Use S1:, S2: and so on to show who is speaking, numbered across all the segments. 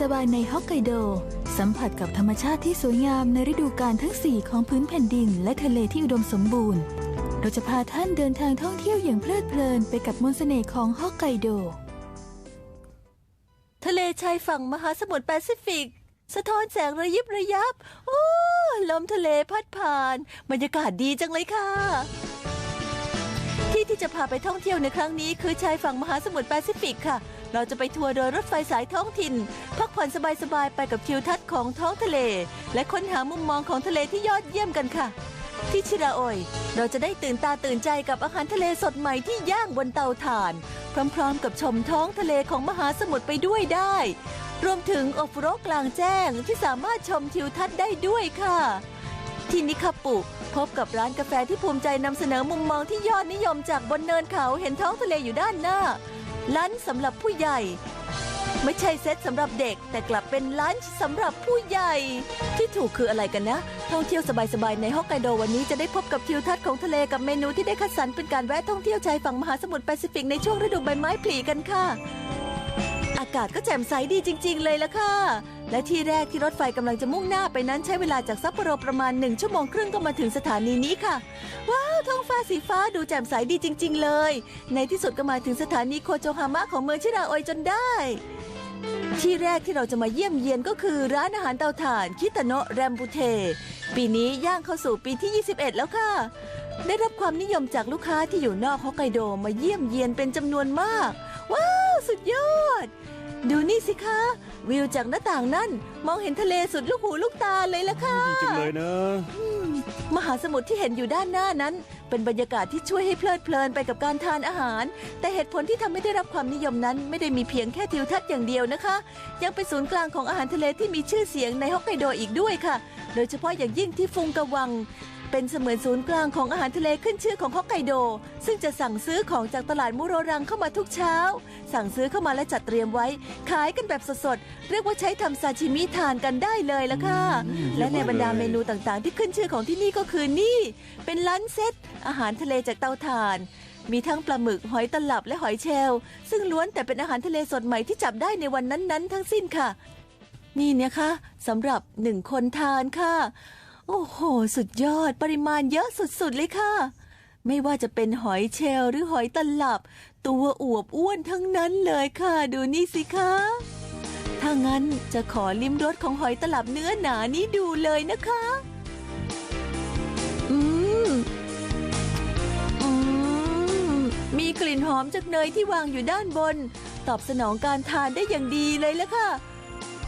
S1: สบายในฮอกไกโด สัมผัสกับธรรมชาติที่สวยงามในฤดูกาลทั้ง 4 ของพื้นแผ่นดิน และทะเลที่อุดมสมบูรณ์ เราจะพาท่านเดินทางท่องเที่ยวอย่างเพลิดเพลินไปกับมนต์เสน่ห์ของฮอกไกโด
S2: ทะเลชายฝั่งมหาสมุทรแปซิฟิก สะท้อนแสงระยิบระยับ โอ้ลมทะเลพัดผ่าน บรรยากาศดีจังเลยค่ะ ที่ที่จะพาไปท่องเที่ยวในครั้งนี้คือชายฝั่งมหาสมุทรแปซิฟิกค่ะ เราจะไปทัวร์โดยรถไฟสายท้องถิ่น พักผ่อนสบายๆไปกับทิวทัศน์ของท้องทะเล และค้นหามุมมองของทะเลที่ยอดเยี่ยมกันค่ะ ที่ชิราโอยเราจะได้ตื่นตาตื่นใจกับอาหารทะเลสดใหม่ที่ย่างบนเตาถ่าน พร้อมๆ กับชมท้องทะเลของมหาสมุทรไปด้วยได้ รวมถึงโอฟุโรกลางแจ้งที่สามารถชมทิวทัศน์ได้ด้วยค่ะ ที่นิคาปุพบกับร้านกาแฟที่ภูมิใจนำเสนอมุมมองที่ยอดนิยมจากบนเนินเขาเห็นท้องทะเลอยู่ด้านหน้า ลันช์สำหรับผู้ใหญ่ ไม่ใช่เซตสำหรับเด็ก แต่กลับเป็นลันช์สำหรับผู้ใหญ่ ที่ถูกคืออะไรกันนะ ท่องเที่ยวสบายๆในฮอกไกโดวันนี้จะได้พบกับทิวทัศน์ของทะเลกับเมนูที่ได้คัดสรรเป็นการแวะท่องเที่ยวชายฝั่งมหาสมุทรแปซิฟิกในช่วงฤดูใบไม้ผลิกันค่ะ อากาศก็แจ่มใสดีจริง ๆ เลยละค่ะและที่แรกที่รถไฟกำลังจะมุ่งหน้าไปนั้นใช้เวลาจากซัปโปโรประมาณหนึ่งชั่วโมงครึ่งก็มาถึงสถานีนี้ค่ะ ว้าวท้องฟ้าสีฟ้าดูแจ่มใสดีจริง ๆ เลย ในที่สุดก็มาถึงสถานีโคโจฮามะของเมืองชิราโอยจนได้ ที่แรกที่เราจะมาเยี่ยมเยียนก็คือร้านอาหารเตาถ่านคิตาโนะแรมบูเท ปีนี้ย่างเข้าสู่ปีที่ 21 แล้วค่ะ ได้รับความนิยมจากลูกค้าที่อยู่นอกฮอกไกโดมาเยี่ยมเยียนเป็นจำนวนมาก ว้าวสุดยอด ดูนี่สิคะ วิวจากหน้าต่างนั่น มองเห็นทะเลสุดลูกหูลูกตาเลยละค่ะ
S3: ดีจังเลยนะ
S2: มหาสมุทรที่เห็นอยู่ด้านหน้านั้น เป็นบรรยากาศที่ช่วยให้เพลิดเพลินไปกับการทานอาหาร แต่เหตุผลที่ทำให้ได้รับความนิยมนั้น ไม่ได้มีเพียงแค่ทิวทัศน์อย่างเดียวนะคะ ยังเป็นศูนย์กลางของอาหารทะเลที่มีชื่อเสียงในฮอกไกโดอีกด้วยค่ะ โดยเฉพาะอย่างยิ่งที่ฟุงกะวัง เป็นเสมือนศูนย์กลางของอาหารทะเลขึ้นชื่อของฮอกไกโด ซึ่งจะสั่งซื้อของจากตลาดมูโรรังเข้ามาทุกเช้า สั่งซื้อเข้ามาและจัดเตรียมไว้ ขายกันแบบสดๆ เรียกว่าใช้ทำซาชิมิทานกันได้เลยละค่ะ
S3: อืม
S2: และในบรรดา
S3: เยี่ยมเลย
S2: เมนูต่างๆ ที่ขึ้นชื่อของที่นี่ก็คือนี่ เป็นร้านเซ็ตอาหารทะเลจากเตาถ่าน มีทั้งปลาหมึกหอยตลับและหอยเชลล์ซึ่งล้วนแต่เป็นอาหารทะเลสดใหม่ที่จับได้ในวันนั้นๆ ทั้งสิ้นค่ะ นี่เนี่ยค่ะสำหรับหนึ่งคนทานค่ะ โอ้โห สุดยอด ปริมาณเยอะสุดๆเลยค่ะ ไม่ว่าจะเป็นหอยเชลล์หรือหอยตลับ ตัวอวบอ้วนทั้งนั้นเลยค่ะ ดูนี่สิคะ ถ้างั้นจะขอลิ้มรสของหอยตลับเนื้อหนานี้ดูเลยนะคะ อืม อืม มีกลิ่นหอมจากเนยที่วางอยู่ด้านบน ตอบสนองการทานได้อย่างดีเลยละค่ะ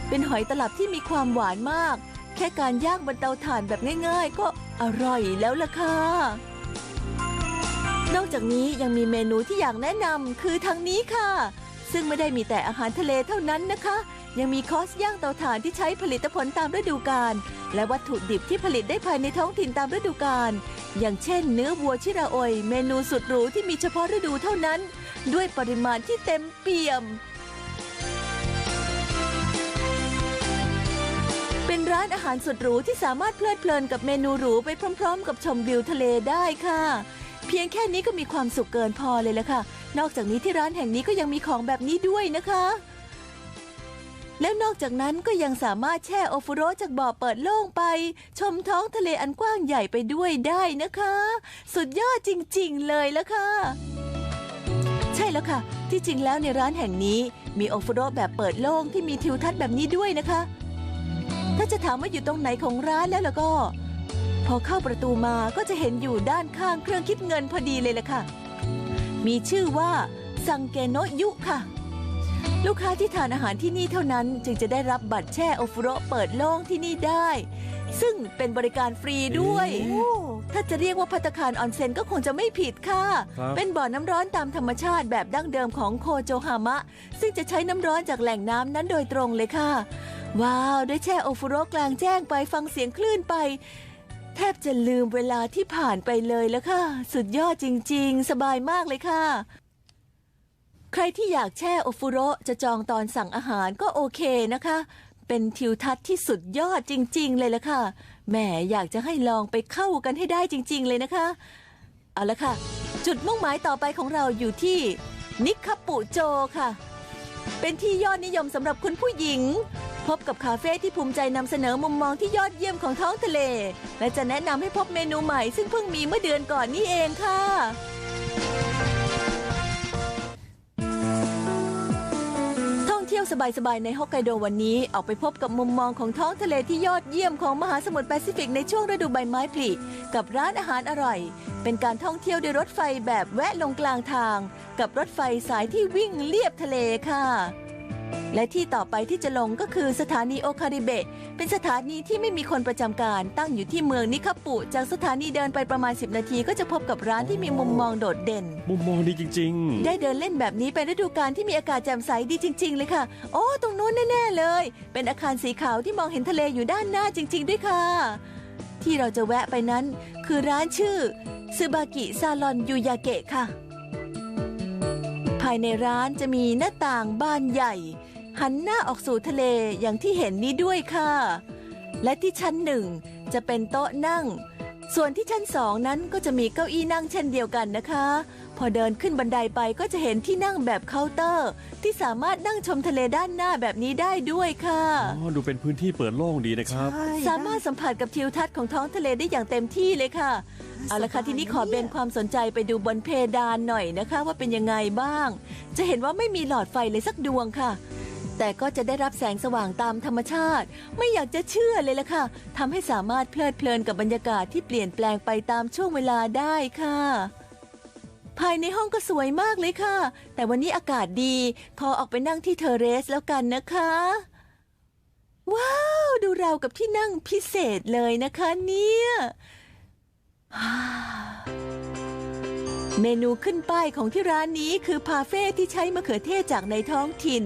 S2: เป็นหอยตลับที่มีความหวานมาก แค่การย่างบนเตาถ่านแบบง่ายๆ ก็อร่อยแล้วล่ะค่ะ นอกจากนี้ยังมีเมนูที่อยากแนะนำคือทางนี้ค่ะ ซึ่งไม่ได้มีแต่อาหารทะเลเท่านั้นนะคะ ยังมีคอสย่างเตาถ่านที่ใช้ผลิตผลตามฤดูกาลและวัตถุดิบที่ผลิตได้ภายในท้องถิ่นตามฤดูกาลอย่างเช่น เนื้อวัวชิราโอย เมนูสุดหรูที่มีเฉพาะฤดูเท่านั้น ด้วยปริมาณที่เต็มเปี่ยม ร้านอาหารสุดหรูที่สามารถเพลิดเพลินกับเมนูหรูไปพร้อม ๆ กับชมวิวทะเลได้ค่ะ เพียงแค่นี้ก็มีความสุขเกินพอเลยละค่ะ นอกจากนี้ที่ร้านแห่งนี้ก็ยังมีของแบบนี้ด้วยนะคะ แล้วนอกจากนั้นก็ยังสามารถแช่โอฟุโรจากบ่อเปิดโล่งไป ชมท้องทะเลอันกว้างใหญ่ไปด้วยได้นะคะ สุดยอดจริงๆเลยละค่ะใช่แล้วค่ะ ที่จริงแล้วในร้านแห่งนี้มีโอฟุโรแบบเปิดโล่งที่มีทิวทัศน์แบบนี้ด้วยนะคะ ถ้าจะถามว่าอยู่ตรงไหนของร้านแล้วล่ะก็ พอเข้าประตูมาก็จะเห็นอยู่ด้านข้างเครื่องคิดเงินพอดีเลยล่ะค่ะ มีชื่อว่าซังเกโนยุค่ะ ลูกค้าที่ทานอาหารที่นี่เท่านั้นจึงจะได้รับบัตรแช่โอฟุโระเปิดโล่งที่นี่ได้ ซึ่งเป็นบริการฟรีด้วย
S3: เอ๊ะ
S2: ถ้าจะเรียกว่าพัตตาคารออนเซ็นก็คงจะไม่ผิดค่ะ
S3: ครับ
S2: เป็นบ่อน้ำร้อนตามธรรมชาติแบบดั้งเดิมของโคโจฮามะ ซึ่งจะใช้น้ำร้อนจากแหล่งน้ำนั้นโดยตรงเลยค่ะ ว้าว ได้แช่โอฟุโระกลางแจ้งไปฟังเสียงคลื่นไปแทบจะลืมเวลาที่ผ่านไปเลยแล้วค่ะ สุดยอดจริง ๆ สบายมากเลยค่ะ ใครที่อยากแช่โอฟุโรจะจองตอนสั่งอาหารก็โอเคนะคะ เป็นทิวทัศน์ที่สุดยอดจริง ๆ เลยละค่ะ แหมอยากจะให้ลองไปเข้ากันให้ได้จริง ๆ เลยนะคะ เอาละค่ะ จุดมุ่งหมายต่อไปของเราอยู่ที่ นิคาปุโจค่ะ เป็นที่ยอดนิยมสำหรับคุณผู้หญิง พบกับคาเฟ่ที่ภูมิใจนำเสนอมุมมองที่ยอดเยี่ยมของท้องทะเล และจะแนะนำให้พบเมนูใหม่ซึ่งเพิ่งมีเมื่อเดือนก่อนนี่เองค่ะ ยวสบายๆในฮอกไกโดวันนี้ ออกไปพบกับมุมมองของท้องทะเลที่ยอดเยี่ยมของมหาสมุทรแปซิฟิกในช่วงฤดูใบไม้ผลิกับร้านอาหารอร่อย เป็นการท่องเที่ยวด้วยรถไฟแบบแวะลงกลางทาง กับรถไฟสายที่วิ่งเลียบทะเลค่ะ และที่ต่อไปที่จะลงก็คือสถานีโอคาริเบะ เป็นสถานีที่ไม่มีคนประจำการ ตั้งอยู่ที่เมืองนิคาปุ จากสถานีเดินไปประมาณ 10 นาที ก็จะพบกับร้านที่มีมุมมองโดดเด่น
S3: มุมมองดีจริง
S2: ได้เดินเล่นแบบนี้เป็นฤดูกาลที่มีอากาศแจ่มใสดีจริง ๆ เลยค่ะ โอ้ ตรงนู้นแน่ๆเลย เป็นอาคารสีขาวที่มองเห็นทะเลอยู่ด้านหน้าจริง ๆ ด้วยค่ะ ที่เราจะแวะไปนั้น คือร้านชื่อซึบากิซาลอนยูยาเกะค่ะ ภายในร้านจะมีหน้าต่างบานใหญ่ หันหน้าออกสู่ทะเลอย่างที่เห็นนี้ด้วยค่ะ และที่ชั้นหนึ่งจะเป็นโต๊ะนั่ง ส่วนที่ชั้นสองนั้นก็จะมีเก้าอี้นั่งเช่นเดียวกันนะคะ พอเดินขึ้นบันไดไปก็จะเห็นที่นั่งแบบเคาน์เตอร์ ที่สามารถนั่งชมทะเลด้านหน้าแบบนี้ได้ด้วยค่ะ
S3: ๆอ๋อดูเป็นพื้นที่เปิดโล่งดีนะครับ
S2: สามารถสัมผัสกับทิวทัศน์ของท้องทะเลได้อย่างเต็มที่เลยค่ะเอาละค่ะทีนี้ขอเบนความสนใจไปดูบนเพดานหน่อยนะคะ ว่าเป็นยังไงบ้าง จะเห็นว่าไม่มีหลอดไฟเลยสักดวงค่ะ แต่ก็จะได้รับแสงสว่างตามธรรมชาติ ไม่อยากจะเชื่อเลยล่ะค่ะทำให้สามารถเพลิดเพลินกับบรรยากาศที่เปลี่ยนแปลงไปตามช่วงเวลาได้ค่ะ ภายในห้องก็สวยมากเลยค่ะ แต่วันนี้อากาศดี ขอออกไปนั่งที่เทอร์เรสแล้วกันนะคะ ว้าว ดูเรากับที่นั่งพิเศษเลยนะคะเนี่ย เมนูขึ้นป้ายของที่ร้านนี้คือพาเฟ่ที่ใช้มะเขือเทศจากในท้องถิ่น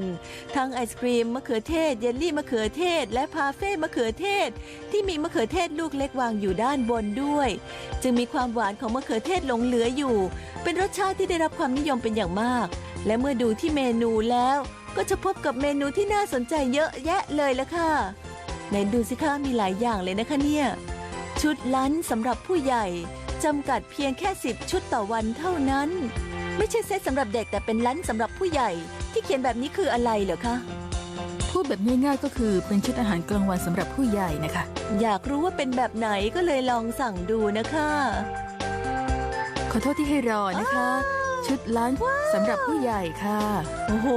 S2: ทั้งไอศครีมมะเขือเทศ เยลลี่มะเขือเทศ และพาเฟ่มะเขือเทศ ที่มีมะเขือเทศลูกเล็กวางอยู่ด้านบนด้วย จึงมีความหวานของมะเขือเทศหลงเหลืออยู่ เป็นรสชาติที่ได้รับความนิยมเป็นอย่างมาก และเมื่อดูที่เมนูแล้ว ก็จะพบกับเมนูที่น่าสนใจเยอะแยะเลยละค่ะไหนดูสิคะมีหลายอย่างเลยนะคะเนี่ยชุดลั้นสำหรับผู้ใหญ่ จำกัดเพียงแค่ 10 ชุดต่อวันเท่านั้น ไม่ใช่เซตสำหรับเด็กแต่เป็นลั้นสำหรับผู้ใหญ่ ที่เขียนแบบนี้คืออะไรเหรอคะ
S1: พูดแบบง่ายๆก็คือเป็นชุดอาหารกลางวันสำหรับผู้ใหญ่นะคะ
S2: อยากรู้ว่าเป็นแบบไหนก็เลยลองสั่งดูนะคะ
S1: ขอโทษที่ให้รอนะคะ ชุดลันช์สำหรับผู้ใหญ่ค่ะ
S2: โอ้โห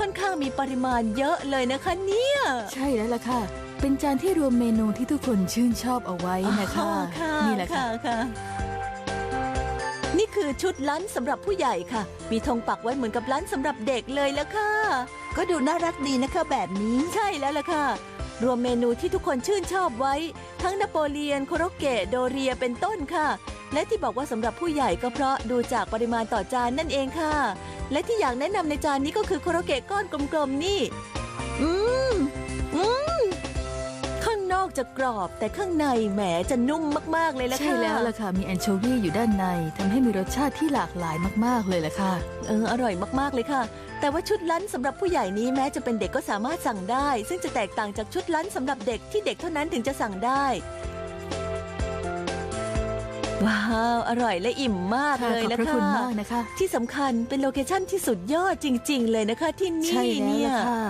S2: ค่อนข้างมีปริมาณเยอะเลยนะคะเนี่ย
S1: ใช่แล้วล่ะค่ะ เป็นจานที่รวมเมนูที่ทุกคนชื่นชอบเอาไว้นะคะ
S2: อ๋อค่ะ
S1: นี่แหละค่ะ
S2: ค่ะ นี่คือชุดลั้นสำหรับผู้ใหญ่ค่ะ มีธงปักไว้เหมือนกับลั้นสำหรับเด็กเลยละค่ะ
S4: ก็ดูน่ารักดีนะคะแบบนี้
S2: ใช่แล้วล่ะค่ะ รวมเมนูที่ทุกคนชื่นชอบไว้ ทั้งนโปเลียนโคโรเกะโดเรียเป็นต้นค่ะ และที่บอกว่าสำหรับผู้ใหญ่ก็เพราะดูจากปริมาณต่อจานนั่นเองค่ะ และที่อยากแนะนำในจานนี้ก็คือโคโรเกะก้อนกลมๆนี่ อืมอืมข้างนอกจะกรอบแต่ข้างในแหมจะนุ่มมากๆเลยละค่ะ
S1: ใช่แล้วล่ะค่ะ มีแอนโชวีอยู่ด้านในทำให้มีรสชาติที่หลากหลายมาก ๆ เลยล่ะค่ะ
S2: เอออร่อยมาก ๆ เลยค่ะ แต่ว่าชุดลั้นสำหรับผู้ใหญ่นี้แม้จะเป็นเด็กก็สามารถสั่งได้ ซึ่งจะแตกต่างจากชุดลั้นสำหรับเด็กที่เด็กเท่านั้นถึงจะสั่งได้ ว้าว อร่อยและอิ่มมาก
S1: ค่ะ
S2: เลย
S1: ขอบ
S2: นะ
S1: พระ
S2: คะ
S1: คุณมากนะคะ
S2: ที่สำคัญเป็นโลเคชั่นที่สุดยอดจริง ๆ เลยนะคะที่
S1: ใช่
S2: นี่
S1: แล้ว
S2: เนี่ย
S1: ล่ะค่ะ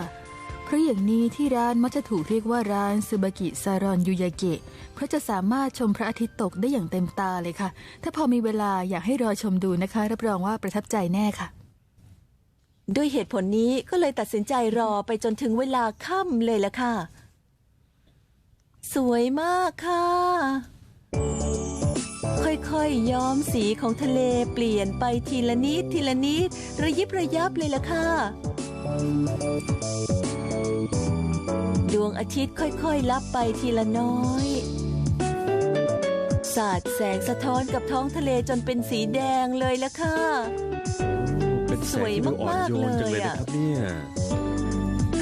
S1: เพราะอย่างนี้ที่ร้านมักจะถูกเรียกว่าร้านซูบากิซารอนยูยาเกะ เพราะจะสามารถชมพระอาทิตย์ตกได้อย่างเต็มตาเลยค่ะ ถ้าพอมีเวลาอยากให้รอชมดูนะคะ รับรองว่าประทับใจแน่ค่ะ
S2: ด้วยเหตุผลนี้ก็เลยตัดสินใจรอไปจนถึงเวลาค่ำเลยละค่ะ สวยมากค่ะ ค่อยๆย้อมสีของทะเลเปลี่ยนไปทีละนิดทีละนิด ระยิบระยับเลยละค่ะ ดวงอาทิตย์ค่อยๆลับไปทีละน้อยสาดแสงสะท้อนกับท้องทะเลจนเป็นสีแดงเลยละค่ะ
S3: เป็นแสงที่ดูอ่อนโยนจังเลยนะครับเนี่ย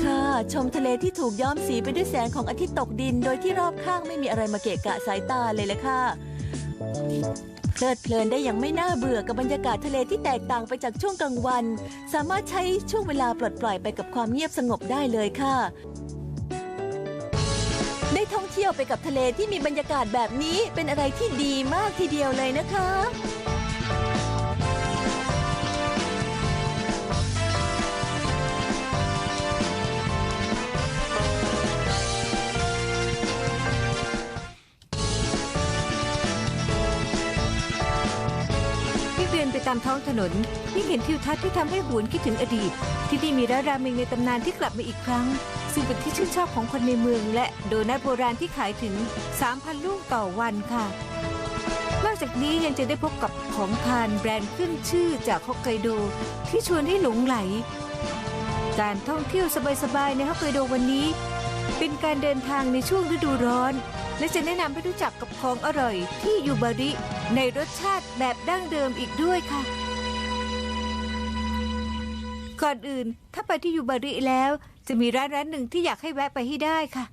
S2: ค่ะ ชมทะเลที่ถูกย้อมสีไปด้วยแสงของอาทิตย์ตกดิน โดยที่รอบข้างไม่มีอะไรมาเกะกะสายตาเลยเลยค่ะเพลิดเพลินได้อย่างไม่น่าเบื่อกับบรรยากาศทะเลที่แตกต่างไปจากช่วงกลางวัน สามารถใช้ช่วงเวลาปลดปล่อยไปกับความเงียบสงบได้เลยค่ะ ได้ท่องเที่ยวไปกับทะเลที่มีบรรยากาศแบบนี้เป็นอะไรที่ดีมากทีเดียวเลยนะคะ
S5: ท้องถนนยิ่งเห็นทิวทัศน์ที่ทำให้หวนคิดถึงอดีต ที่นี่มีร้านราเมงในตำนานที่กลับมาอีกครั้ง ซึ่งเป็นที่ชื่นชอบของคนในเมือง และโดนัทโบราณที่ขายถึง 3,000 ลูกต่อวันค่ะ นอกจากนี้ยังจะได้พบกับของทานแบรนด์ขึ้นชื่อจากฮอกไกโดที่ชวนให้หลงไหล การท่องเที่ยวสบายๆในฮอกไกโดวันนี้ เป็นการเดินทางในช่วงฤดูร้อน และจะแนะนำให้รู้จักกับของอร่อยที่ยูบาริ ในรสชาติแบบดั้งเดิมอีกด้วยค่ะ ก่อนอื่นถ้าไปที่ยูบาริแล้ว จะมีร้านร้านหนึ่งที่อยากให้แวะไปให้ได้ค่ะ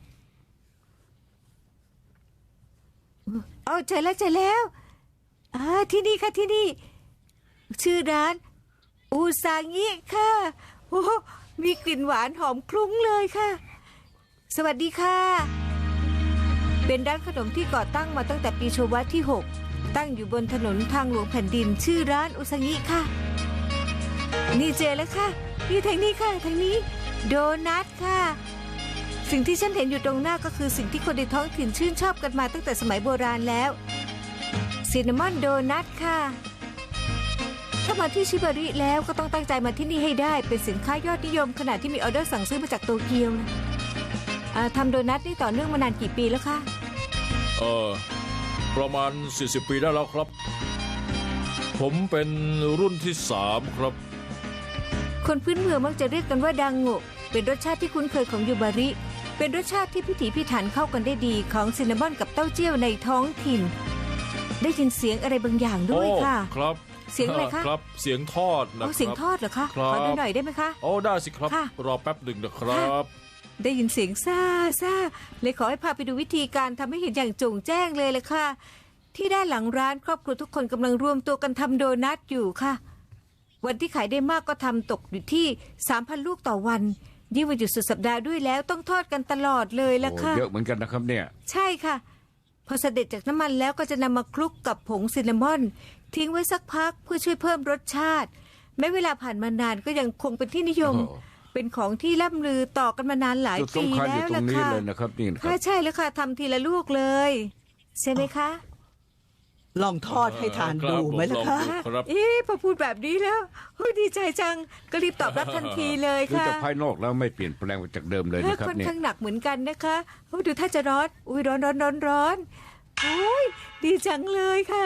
S5: เอาเจอแล้วเจอแล้วอ่าที่นี่ค่ะที่นี่ ชื่อร้าน อูซางิค่ะโอ้โหมีกลิ่นหวานหอมคลุ้งเลยค่ะ สวัสดีค่ะ เป็นร้านขนมที่ก่อตั้งมาตั้งแต่ปีโชวะที่ 6 ตั้งอยู่บนถนนทางหลวงแผ่นดินชื่อร้านอุซางิค่ะ นี่เจอแล้วค่ะ นี่ทางนี้ค่ะทางนี้ โดนัทค่ะ สิ่งที่ฉันเห็นอยู่ตรงหน้าก็คือสิ่งที่คนในท้องถิ่นชื่นชอบกันมาตั้งแต่สมัยโบราณแล้วซินนามอนโดนัทค่ะ ถ้ามาที่ชิบาริแล้วก็ต้องตั้งใจมาที่นี่ให้ได้ เป็นสินค้ายอดนิยมขณะที่มีออเดอร์สั่งซื้อมาจากโตเกียวนะอ่าทำโดนัทนี่ต่อเนื่องมานานกี่ปีแล้วคะ
S3: เออ ประมาณ 40 ปีได้แล้วครับ ผมเป็นรุ่นที่สามครับ
S5: คนพื้นเมืองมักจะเรียกกันว่าดังโงะเป็นรสชาติที่คุ้นเคยของยูบาริ เป็นรสชาติที่พิถีพิถันเข้ากันได้ดีของซินนามอนกับเต้าเจี้ยวในท้องถิ่น ได้ยินเสียงอะไรบางอย่างด้วยค่ะ
S3: โอ้ครับ
S5: เสียงอะไรคะ
S3: ครับ เสียงทอดนะ
S5: โอ้
S3: ค
S5: เสียง
S3: รับ
S5: ทอดเหรอคะ
S3: ครับ
S5: ขอดูหน่อยได้ไหมคะ
S3: โอ้ได้สิครับ
S5: ค่ะ
S3: รอแป๊บหนึ่งนะครับ
S5: ได้ยินเสียงซ่าซ่าเลยขอให้พาไปดูวิธีการทำให้เห็นอย่างโจงแจ้งเลยเลยค่ะ ที่ด้านหลังร้านครอบครัวทุกคนกำลังรวมตัวกันทำโดนัทอยู่ค่ะ วันที่ขายได้มากก็ทำตกอยู่ที่3,000ลูกต่อวันยิ่งวันหยุดสุดสัปดาห์ด้วยแล้วต้องทอดกันตลอดเลยละ
S6: โอ้
S5: ค่ะ
S6: เยอะเหมือนกันนะครับเนี่ย
S5: ใช่ค่ะ พอเสด็จจากน้ำมันแล้วก็จะนำมาคลุกกับผงซินนามอน ทิ้งไว้สักพักเพื่อช่วยเพิ่มรสชาติ แม้เวลาผ่านมานานก็ยังคงเป็นที่นิยม
S6: โอ้
S5: เป็นของที่ล่ำลือต่อกันมานานหลาย
S6: จุด
S5: ปี
S6: สำคัญอ
S5: แล้
S6: ยู่
S5: ว
S6: ตร
S5: ล่ะ
S6: งนี้
S5: ค่ะ
S6: เลยนะครับนี่นะค
S5: ค่ะ
S6: รับ
S5: ใช่แล้วค่ะทำทีละลูกเลย ใช่ไหมคะ
S4: ลองทอดให้ทาน
S3: ครับ
S4: ดูไหมล่ะ
S3: ผมล
S4: คะ
S3: องดูครับ
S5: เอ๊ะพอพูดแบบนี้แล้วโอ้ยดีใจจังก็รีบตอบรับทันทีเลย
S6: ดู
S5: ค่ะ
S6: จากภายนอกแล้วไม่เปลี่ยนแปลงไปจากเดิมเลย
S5: เออ
S6: นะครับ
S5: ค่อน
S6: เนี่ย
S5: ข้างหนักเหมือนกันนะคะโอ้ยดูถ้าจะร้อนอุ้ยร้อนร้อนร้อนร้อนโอ้ยดีจังเลยค่ะ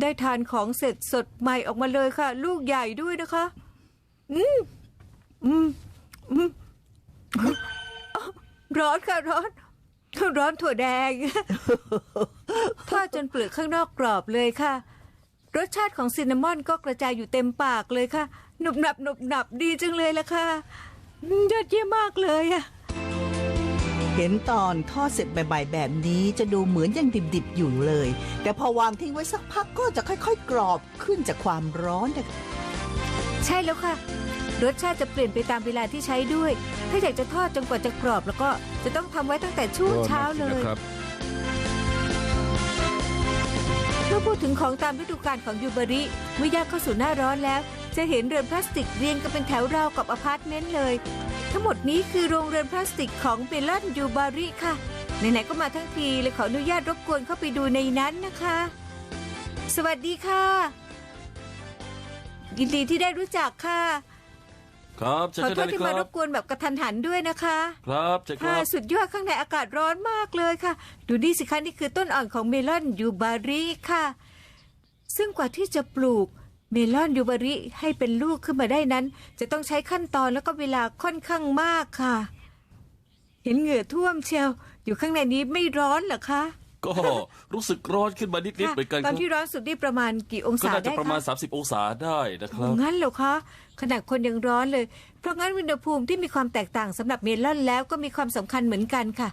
S5: ได้ทานของเสร็จสดใหม่ออกมาเลยค่ะ ลูกใหญ่ด้วยนะคะ อืม อืมอืมอ้าวร้อนค่ะร้อน ร้อนถั่วแดงทอดจนเปลือกข้างนอกกรอบเลยค่ะ รสชาติของซินนามอนก็กระจายอยู่เต็มปากเลยค่ะ หนุบหนับหนุบหนับดีจังเลยละค่ะอืมยอดเยี่ยมมากเลยอะ
S4: เห็นตอนทอดเสร็จใบๆแบบนี้จะดูเหมือนยังดิบๆอยู่เลย แต่พอวางทิ้งไว้สักพักก็จะค่อยๆ กรอบขึ้นจากความร้อนนะคะ
S5: ใช่แล้วค่ะ รสชาติจะเปลี่ยนไปตามเวลาที่ใช้ด้วย ถ้าอยากจะทอดจนกว่าจะกรอบ แล้วก็จะต้องทำไว้ตั้งแต่ช่วงเช้าเลย
S6: นะครับ
S5: เมื่อพูดถึงของตามฤดูกาลของยูเบอริเมื่อย่างเข้าสู่หน้าร้อนแล้ว จะเห็นเรือนพลาสติกเรียงกันเป็นแถวราวกับอพาร์ตเมนต์เลย ทั้งหมดนี้คือโรงเรือนพลาสติกของเบลลันยูบาริค่ะ ไหนๆก็มาทั้งทีเลยขออนุญาตรบกวนเข้าไปดูในนั้นนะคะ สวัสดีค่ะ ยินดีที่ได้รู้จักค่ะ
S7: ครับเชิญ
S5: ขอโท
S7: ได้
S5: ษ
S7: เลย
S5: ที่
S7: ค
S5: มา
S7: รั
S5: ร
S7: บบ
S5: กวนแบบกระทันหันด้วยนะคะ
S7: ครับเชิญค
S5: ค่ะ
S7: รับ
S5: สุดยอดข้างในอากาศร้อนมากเลยค่ะ ดูนี่สิคะนี่คือต้นอ่อนของเมลอนยูบาริค่ะ ซึ่งกว่าที่จะปลูกเมลอนยูบาริให้เป็นลูกขึ้นมาได้นั้น จะต้องใช้ขั้นตอนแล้วก็เวลาค่อนข้างมากค่ะ เห็นเหงื่อท่วมเชียว อยู่ข้างในนี้ไม่ร้อนเหรอคะ
S7: ก็รู้สึกร้อนขึ้นมานิดๆ
S5: ค่ะ
S7: เหมือนกันค
S5: ตอ
S7: รั
S5: น
S7: บ
S5: ที่ร้อนสุดนี่ประมาณกี่อง
S7: ก็
S5: ศา
S7: น่าจะ
S5: ได้
S7: ประมาณ
S5: คะ
S7: 30 องศาได้นะครับ
S5: งั้นเหรอคะ ขนาดคนยังร้อนเลย เพราะงั้นอุณหภูมิที่มีความแตกต่างสำหรับเมลอนแล้วก็มีความสำคัญเหมือนกันค่ะ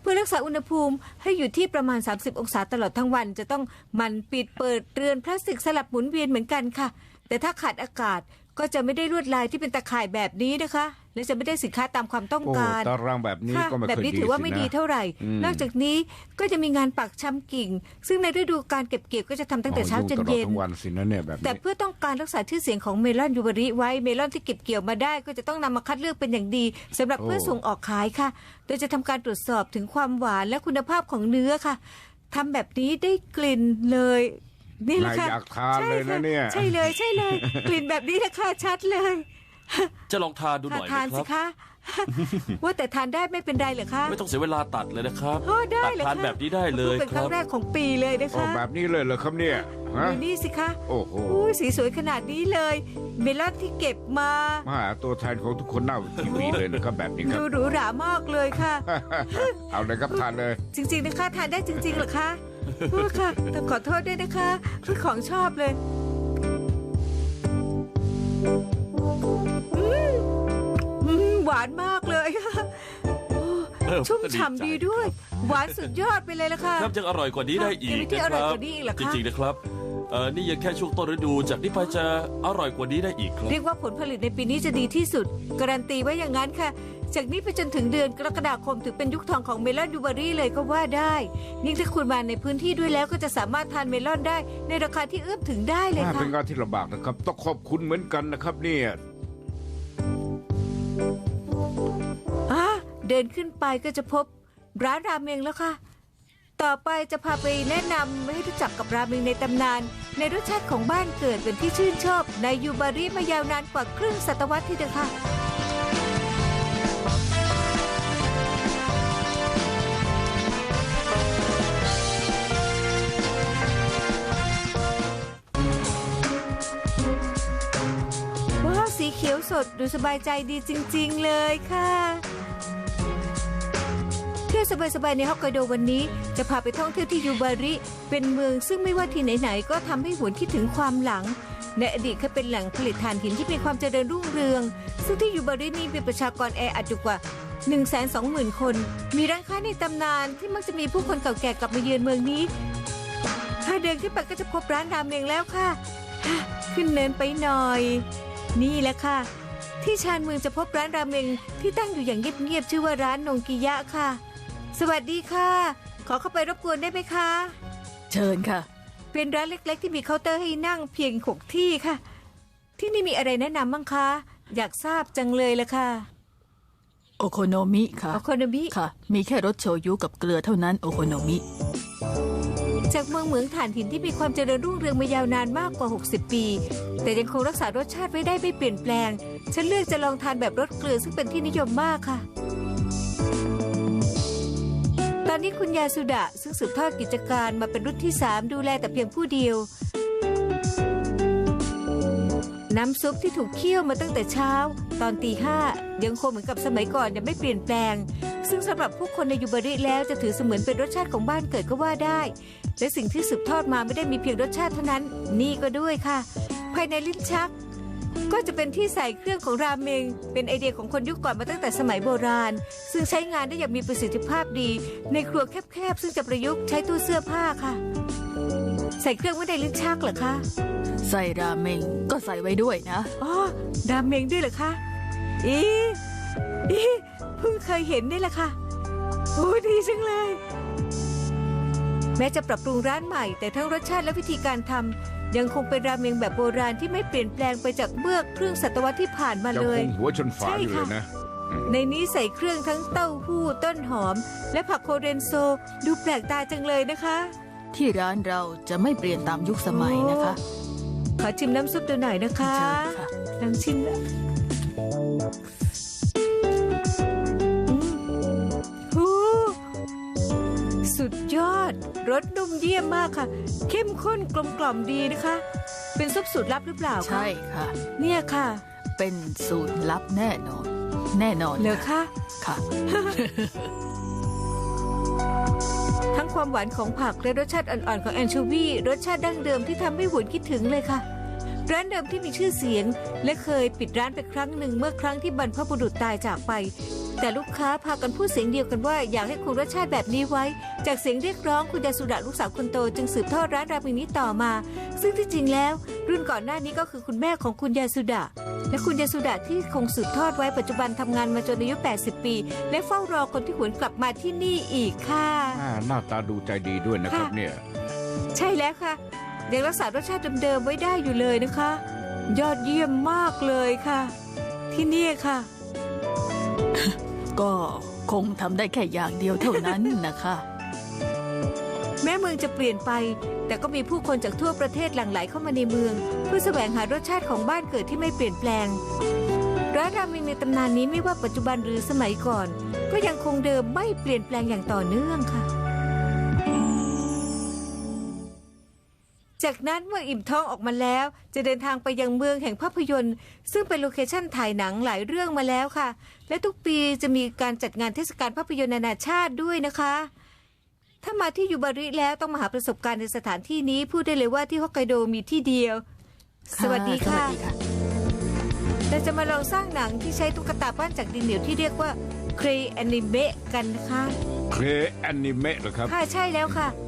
S5: เพื่อรักษาอุณหภูมิให้อยู่ที่ประมาณ 30 องศาตลอดทั้งวัน จะต้องมันปิดเปิดเรือนพลาสติกสลับหมุนเวียนเหมือนกันค่ะ แต่ถ้าขาดอากาศ ก็จะไม่ได้ลวดลายที่เป็นตะข่ายแบบนี้นะคะ และจะไม่ได้สินค้าตามความต้อง
S6: โอ้
S5: การ
S6: ตารางแบบนี้
S5: ค่ะ
S6: ก็ไม่
S5: แบบ
S6: เคย
S5: นี้
S6: ดี
S5: ถือว่า
S6: สิ
S5: ไม่
S6: นะ
S5: ดีเท่าไหร่
S6: อืม
S5: นอกจากนี้ก็จะมีงานปักช้ำกิ่ง ซึ่งในฤดูการเก็บเกี่ยวก็จะทำตั้งแต่เช้าจน
S6: โอ้
S5: เย็
S6: ยุ่งตลอด
S5: น
S6: ทั้งวันสินะเนี่ยแบบ
S5: แต่
S6: นี้
S5: เพื่อต้องการรักษาชื่อเสียงของเมลอนยูบาริไว้เมลอนที่เก็บเกี่ยวมาได้ ก็จะต้องนำมาคัดเลือกเป็นอย่างดีสำหรับ
S6: โอ้
S5: เพื่อส่งออกขายค่ะ โดยจะทำการตรวจสอบถึงความหวานและคุณภาพของเนื้อค่ะทำแบบนี้ได้กลิ่นเลย นี่แหละ
S6: นาย
S5: ค่ะ
S6: อยากทานเลยนะเนี่ย
S5: ใช่เลยใช่เลย กลิ่นแบบนี้นะคะชัดเลย
S7: จะลองทานดูห
S5: ค่ะ
S7: น่อย
S5: ทาน
S7: นะค
S5: สิ
S7: รับ
S5: คะ ว่าแต่ทานได้ไม่เป็นไรเหรอคะ
S7: ไม่ต้องเสียเวลาตัดเลยนะครับ
S5: โอ้ได้
S7: ตัด
S5: เลย
S7: ทาน
S5: ค่ะ
S7: แบบนี้ได้เลย
S5: เป็น
S7: ค
S5: ครั้
S7: รั
S5: ง
S7: บ
S5: แรกของปีเลยนะ
S6: โอ้
S5: คะ
S6: แบบนี้เลยเหรอครับเนี่ยฮะ
S5: ดูนี่สิคะ
S6: โอ้โห
S5: อุ้ยสีสวยขนาดนี้เลย เมลอนที่เก็บมา
S6: มาหาตัวแทนของทุกคนหน้าทีวีเลยนะครับแบบนี้ครับ
S5: ดูหรูหรามากเลยค่ะ
S6: เอาเลยครับทานเลย
S5: จริงๆนะคะทานได้จริงๆเหรอคะ เออค่ะแต่ขอโทษด้วยนะคะคือของชอบเลยอืมอืมหวานมากเลยค่ะโอ้
S7: เออ
S5: ชุ่ม
S7: ก็ดี
S5: ฉ่ำ
S7: ใจ
S5: ดีด้วย หวานสุดยอดไปเลยละค่ะ
S7: ครับยังอร่อยกว่านี้ได้อีก
S5: ยังมีที่
S7: นะ
S5: อ
S7: ค
S5: ร่อย
S7: รับ
S5: กว่านี้อีกเหรอคะ
S7: จริงๆนะครับเออนี่ยังแค่ช่วงต้นฤดูจากนี้ไปจะอร่อยกว่านี้ได้อีกครับ
S5: เรียกว่าผลผลิตในปีนี้จะดีที่สุด การันตีไว้อย่างนั้นค่ะ จากนี้ไปจนถึงเดือนกรกฎาคมถือเป็นยุคทองของเมลอนดูเบอรี่เลยก็ว่าได้ยิ่งถ้าคุณมาในพื้นที่ด้วยแล้วก็จะสามารถทานเมลอนได้ ในราคาที่เอื้อมถึงได้เลย
S6: อ่า
S5: ค่ะ
S6: เป็นงานที่ลำบากนะครับ ต้องขอบคุณเหมือนกันนะครับเนี่ย
S5: อะเดินขึ้นไปก็จะพบร้านราเมงแล้วค่ะ ต่อไปจะพาไปแนะนำให้รู้จักกับราเมงในตำนาน ในรสชาติของบ้านเกิดเป็นที่ชื่นชอบ ในยูบาริมายาวนานกว่าครึ่งศตวรรษที่เดียวค่ะ ว้าวสีเขียวสดดูสบายใจดีจริง ๆ เลยค่ะ เที่ยวสบาย ๆ ในฮอกไกโดวันนี้ จะพาไปท่องเที่ยวที่ยูบาริ เป็นเมืองซึ่งไม่ว่าที่ไหน ๆ ก็ทำให้หวนคิดถึงความหลัง ในอดีตเคยเป็นแหล่งผลิตถ่านหินที่มีความเจริญรุ่งเรือง ซึ่งที่ยูบารินี้มีประชากรแออัดอยู่กว่า 120,000 คน มีร้านค้าในตำนานที่มักจะมีผู้คนเก่าแก่กลับมาเยือนเมืองนี้ ถ้าเดินขึ้นไปก็จะพบร้านรามเมงแล้วค่ะ ขึ้นเนินไปหน่อย นี่แหละค่ะ ที่ชานเมืองจะพบร้านรามเมงที่ตั้งอยู่อย่างเงียบๆชื่อว่าร้านนงกิยะค่ะ สวัสดีค่ะ ขอเข้าไปรบกวนได้ไหมคะ
S1: เชิญค่ะ
S5: เป็นร้านเล็ก ๆ ที่มีเคาน์เตอร์ให้นั่งเพียงหกที่ค่ะ ที่นี่มีอะไรแนะนำบ้างคะ อยากทราบจังเลยละค่ะ
S1: โอโคโนมิค่ะ
S5: โอโคโนมิ
S1: ค่ะ มีแค่รสโชยุกับเกลือเท่านั้นโอโคโนมิ
S5: จากเมืองเหมืองถ่านหินที่มีความเจริญรุ่งเรืองมายาวนานมากกว่า 60 ปี แต่ยังคงรักษารสชาติไว้ได้ไม่เปลี่ยนแปลง ฉันเลือกจะลองทานแบบรสเกลือซึ่งเป็นที่นิยมมากค่ะ ตอนนี้คุณยาสุดะซึ่งสืบทอดกิจการมาเป็นรุ่นที่ 3 ดูแลแต่เพียงผู้เดียว น้ำซุปที่ถูกเคี่ยวมาตั้งแต่เช้า ตอนตีห้ายังคงเหมือนกับสมัยก่อนยังไม่เปลี่ยนแปลง ซึ่งสำหรับผู้คนในยูบาริแล้วจะถือเสมือนเป็นรสชาติของบ้านเกิดก็ว่าได้ และสิ่งที่สืบทอดมาไม่ได้มีเพียงรสชาติเท่านั้น นี่ก็ด้วยค่ะ ภายในลิ้นชัก ก็จะเป็นที่ใส่เครื่องของราเมง เป็นไอเดียของคนยุคก่อนมาตั้งแต่สมัยโบราณ ซึ่งใช้งานได้อย่างมีประสิทธิภาพดี ในครัวแคบๆ ซึ่งจะประยุกต์ใช้ตู้เสื้อผ้าค่ะ ใส่เครื่องไว้ในลิ้นชักเหรอคะ
S1: ใส่ราเมงก็ใส่ไว้ด้วยนะ
S5: อ๋อราเมงด้วยเหรอคะอีอีเพิ่งเคยเห็นนี่แหละค่ะโอ้ดีจังเลย แม้จะปรับปรุงร้านใหม่ แต่ทั้งรสชาติและวิธีการทำ ยังคงเป็นราเมงแบบโบราณที่ไม่เปลี่ยนแปลงไปจากเมื่อครึ่งศตวรรษที่ผ่านมา
S6: ยัง
S5: เล
S6: ค
S5: ย
S6: งหัวชนฝาอยู่เลยนะ
S5: ในนี้ใส่เครื่องทั้งเต้าหู้ต้นหอม และผักโคเรนโซดูแปลกตาจังเลยนะคะ
S1: ที่ร้านเราจะไม่เปลี่ยนตามยุคสมัยนะคะ
S5: ขอชิมน้ำซุปดูหน่อยนะคะ
S1: เชิญค่ะ
S5: ลองชิมนะ ยอด รสนุ่มเยี่ยมมากค่ะ เข้มข้นกลมกล่อมดีนะคะ เป็นซุปสูตรลับหรือเปล่าคะ
S1: ใช่ค่ะ
S5: เนี่ยค่ะ
S1: เป็นสูตรลับแน่นอน แน่นอน
S5: เหรอคะ
S1: ค่ะ
S5: ทั้งความหวานของผักและรสชาติอ่อนๆของแอนโชวีรสชาติดั้งเดิมที่ทำให้หวนคิดถึงเลยค่ะร้านเดิมที่มีชื่อเสียง และเคยปิดร้านไปครั้งหนึ่งเมื่อครั้งที่บรรพบุรุษตายจากไป แต่ลูกค้าพากันพูดเสียงเดียวกันว่าอยากให้คงรสชาติแบบนี้ไว้ จากเสียงเรียกร้องคุณยาสุดะลูกสาวคนโตจึงสืบทอดร้านราเมงนี้ต่อมา ซึ่งที่จริงแล้ว รุ่นก่อนหน้านี้ก็คือคุณแม่ของคุณยาสุดะและคุณยาสุดะที่คงสืบทอดไว้ปัจจุบันทำงานมาจนอายุ 80 ปี และเฝ้ารอคนที่หวนกลับมาที่นี่อีกค่ะ
S6: อ่าหน้าตาดูใจดีด้วยนะครับ
S5: ค่ะ
S6: เนี่ย
S5: ใช่แล้วค่ะยังรักษารสชาติเดิมๆไว้ได้อยู่เลยนะคะ ยอดเยี่ยมมากเลยค่ะ ที่นี่ค่ะ
S1: ก็คงทำได้แค่อย่างเดียวเท่านั้นนะคะ
S5: แม้เมืองจะเปลี่ยนไป แต่ก็มีผู้คนจากทั่วประเทศหลั่งไหลเข้ามาในเมือง เพื่อแสวงหารสชาติของบ้านเกิดที่ไม่เปลี่ยนแปลงร้านราเมงในตำนานนี้ไม่ว่าปัจจุบันหรือสมัยก่อน ก็ยังคงเดิมไม่เปลี่ยนแปลงอย่างต่อเนื่องค่ะ จากนั้นเมื่ออิ่มท้องออกมาแล้ว จะเดินทางไปยังเมืองแห่งภาพยนตร์ ซึ่งเป็นโลเคชั่นถ่ายหนังหลายเรื่องมาแล้วค่ะ และทุกปีจะมีการจัดงานเทศกาลภาพยนตร์นานาชาติด้วยนะคะ ถ้ามาที่ยูบาริแล้วต้องมาหาประสบการณ์ในสถานที่นี้พูดได้เลยว่าที่ฮอกไกโดมีที่เดียว สวัสดีค่ะ
S1: สวัสดีค่ะ
S5: เราจะมาลองสร้างหนังที่ใช้ตุ๊กตาปั้นจากดินเหนียวที่เรียกว่าเครแอนิเมะกันนะคะ
S6: เครแอนิเมะเหรอครับ
S5: ค่ะใช่แล้วค่ะเ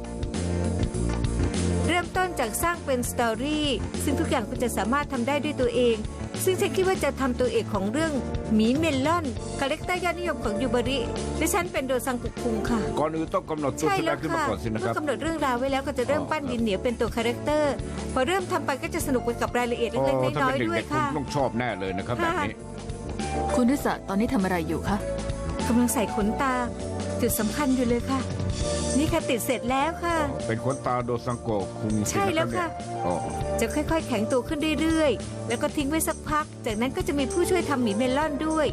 S5: ริ่มต้นจากสร้างเป็นสตอรี่ซึ่งทุกอย่างก็จะสามารถทำได้ด้วยตัวเอง ซึ่งฉันคิดว่าจะทำตัวเอกของเรื่องหมีเมลอนคาแรคเตอร์ยอดนิยมของยูบาริและฉันเป็นโดซังกุกคุงค่ะ
S6: ก่อนอื่นต้องกำหนดตัว
S5: ใช่
S6: แสด
S5: แล้
S6: ง
S5: ว
S6: ขึ้นมา
S5: ค่ะ
S6: ก่อนสินะค
S5: เมื่
S6: รั
S5: อบ กำหนดเรื่องราวไว้แล้วก็จะเริ่มปั้นดินเหนียวเป็นตัวคาแรคเตอร์ พอเริ่มทำไปก็จะสนุกไปกับรายละเอียด
S6: โอ้
S5: เล็กๆ
S6: ถ้า
S5: น้อ
S6: เป็
S5: ย
S6: น
S5: ๆด้วย
S6: เด็กๆคุณ
S5: ค่ะ
S6: ต้องชอบแน่เลยนะครับแบบนี้
S1: คุณริสะตอนนี้ทำอะไรอยู่คะ
S5: กำลังใส่ขนตา จุดสำคัญอยู่เลยค่ะ นี่ค่ะติดเสร็จแล้วค่ะ
S6: เป็นคนตาโดซังโกะคุงสิ
S5: ใช่แล้วค่ะ
S6: โอ้
S5: จะค่อยๆ แข็งตัวขึ้นเรื่อยๆ แล้วก็ทิ้งไว้สักพัก จากนั้นก็จะมีผู้ช่วยทำหมีเมลอนด้วย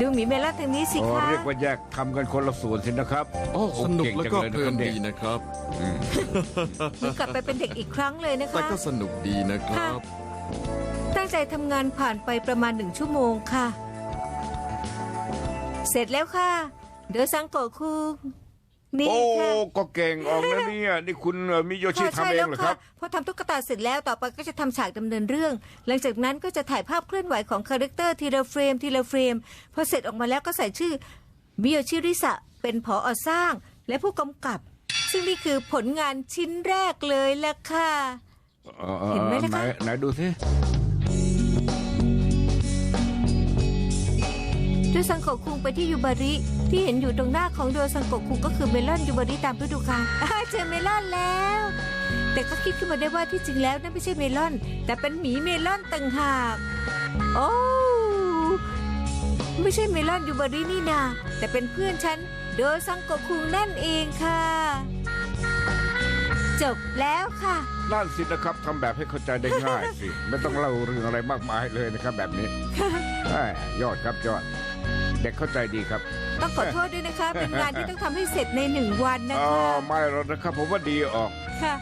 S5: ดูหมีเมลอนทางนี้สิ
S6: โอ้
S5: คะ
S6: เรียกว่าแยกทำกันคนละส่วนสินะครับ
S7: โอ้สนุก
S6: เก่ง
S7: แล้ว
S6: จัง
S7: ก็
S6: เลย
S7: เพลิน
S6: นะครับเด็ก
S7: ดีนะครับ
S6: อืม
S5: เหมือนกลับไปเป็นเด็กอีกครั้งเลยนะ
S7: แต่
S5: คะ
S7: ก็สนุกดีนะครับ
S5: ตั้งใจทำงานผ่านไปประมาณหนึ่งชั่วโมงค่ะ เสร็จแล้วค่ะ เดี๋ยวซังโกะคุงนี่
S6: โอ้
S5: ค่ะ
S6: ก็เก่งออกนะเนี่ยนี่คุณเอ่อมิโยชิ
S5: ค่ะ
S6: ทำ
S5: ใช่
S6: เอ
S5: แล้
S6: ง
S5: ว
S6: เหรอค
S5: ค่ะ
S6: รับ
S5: พอทำตุ๊กตาเสร็จแล้วต่อไปก็จะทำฉากดำเนินเรื่อง หลังจากนั้นก็จะถ่ายภาพเคลื่อนไหวของคาแรคเตอร์ทีละเฟรมทีละเฟรมพอเสร็จออกมาแล้วก็ใส่ชื่อมิโยชิริสะเป็นผออสร้างและผู้กำกับ ซึ่งนี่คือผลงานชิ้นแรกเลยล่ะค่ะเห็นไหมล่ะคะ
S6: ไหนดูสิ
S5: โดยซังโกะคุงไปที่ยูบาริ ที่เห็นอยู่ตรงหน้าของโดยซังโกะคุงก็คือเมลอนยูบาริตามฤดูกาลอ่าเจอเมลอนแล้ว แต่ก็คิดขึ้นมาได้ว่าที่จริงแล้วนั่นไม่ใช่เมลอน แต่เป็นหมีเมลอนต่างหาก โอ้ไม่ใช่เมลอนยูบารินี่นาแต่เป็นเพื่อนฉันโดยซังโกะคุงนั่นเองค่ะ จบแล้วค่ะ
S6: นั่นสินะครับทำแบบให้เข้าใจได้ง่ายสิ ไม่ต้องเล่าเรื่องอะไรมากมายเลยนะครับแบบนี้แหม่ยอดครับยอด เด็กเข้าใจดีครับ
S5: ต้องขอโทษด้วยนะคะ เป็นงานที่ต้องทำให้เสร็จในหนึ่งวันนะ
S6: อ๋อ
S5: คะ
S6: ไม่หรอกนะครับ ผมว่าดีออก
S5: ค่ะ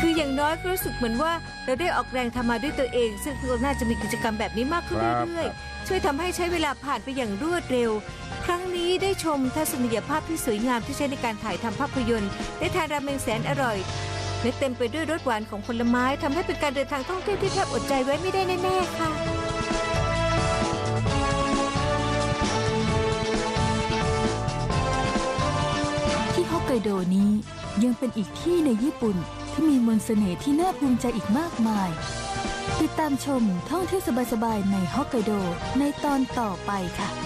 S5: คืออย่างน้อยก็รู้สึกเหมือนว่าเราได้ออกแรงทำมาด้วยตัวเอง ซึ่งเราน่าจะมีกิจกรรมแบบนี้มากขึ้น
S6: ครับ
S5: เรื่อยๆ ช่วยทำให้ใช้เวลาผ่านไปอย่างรวดเร็ว ครั้งนี้ได้ชมทัศนียภาพที่สวยงามที่ใช้ในการถ่ายทำภาพยนตร์ ได้ทานราเมงแสนอร่อยและเต็มไปด้วยรสหวานของผลไม้ทำให้เป็นการเดินทางท่องเที่ยวที่แทบอดใจไว้ไม่ได้แน่ๆค่ะ
S1: ฮอกไกโดนี้ยังเป็นอีกที่ในญี่ปุ่นที่มีมนต์เสน่ห์ที่น่าภูมิใจอีกมากมาย ติดตามชมท่องเที่ยวสบายๆในฮอกไกโดในตอนต่อไปค่ะ